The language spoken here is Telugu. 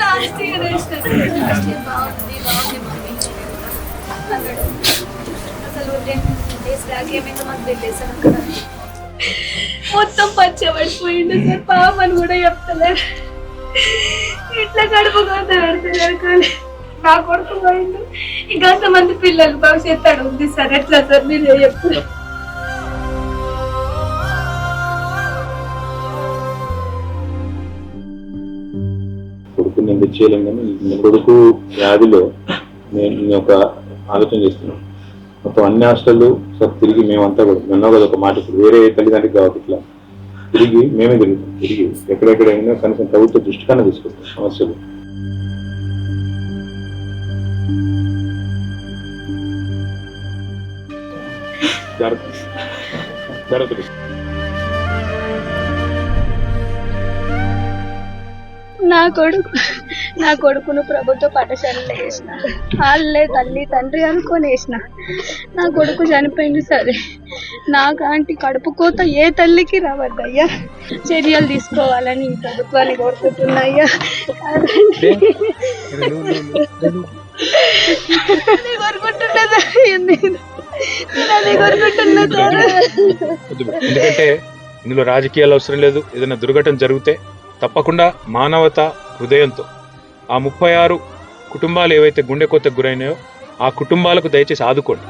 లాస్ట్ ఇయర్ వేసినాను. లాస్ట్ ఇయర్ బాగుంది బాగుంది మమ్మీ అన్నాడు అసలు టెన్ డేస్ బ్యాక్ ఏమైందో మాకు తెలియదు సార్ అక్కడ మొత్తం పచ్చబడిపోయిండు సార్ పాపని కూడా చెప్తలేరు ఇట్లా కడుపు కొంత పెడతలేరు కానీ నా కొడుకు పోయిండు. ఇంకా అంతమంది పిల్లలు భవిష్యత్తు అడుగుతుంది సార్. ఎట్లా సార్? మీరు చెప్తారు కొడుకు నేను చేయలేం కానీ కొడుకు వ్యాధిలో నేను ఒక ఆలోచన చేస్తున్నాను. మొత్తం అన్ని హాస్టళ్ళు సార్ తిరిగి మేమంతా కూడా నిన్న కదా ఒక మాట ఇప్పుడు వేరే తల్లిదండ్రులు కావాలి ఇట్లా తిరిగి మేమే తిరుగుతాం తిరిగి ఎక్కడెక్కడ అయినా కనీసం ప్రభుత్వ దృష్టి కన్నా తీసుకొస్తాం. సమస్యలు. నా కొడుకు నా కొడుకును ప్రభుత్వ పాఠశాలలో వేసిన. వాళ్ళే తల్లి తండ్రి అనుకొని వేసిన. నా కొడుకు చనిపోయింది సరే. నాకంటి కడుపు కోత ఏ తల్లికి రావద్దయ్యా. చర్యలు తీసుకోవాలని ఈ ప్రభుత్వాన్ని కోరుకుంటున్నాయ్యా కోరుకుంటున్నా. ఎందుకంటే ఇందులో రాజకీయాలు అవసరం లేదు. ఏదైనా దుర్ఘటన జరిగితే తప్పకుండా మానవత హృదయంతో ఆ ముప్పై ఆరు కుటుంబాలు ఏవైతే గుండె కోతకు గురైనాయో ఆ కుటుంబాలకు దయచేసి ఆదుకోండి.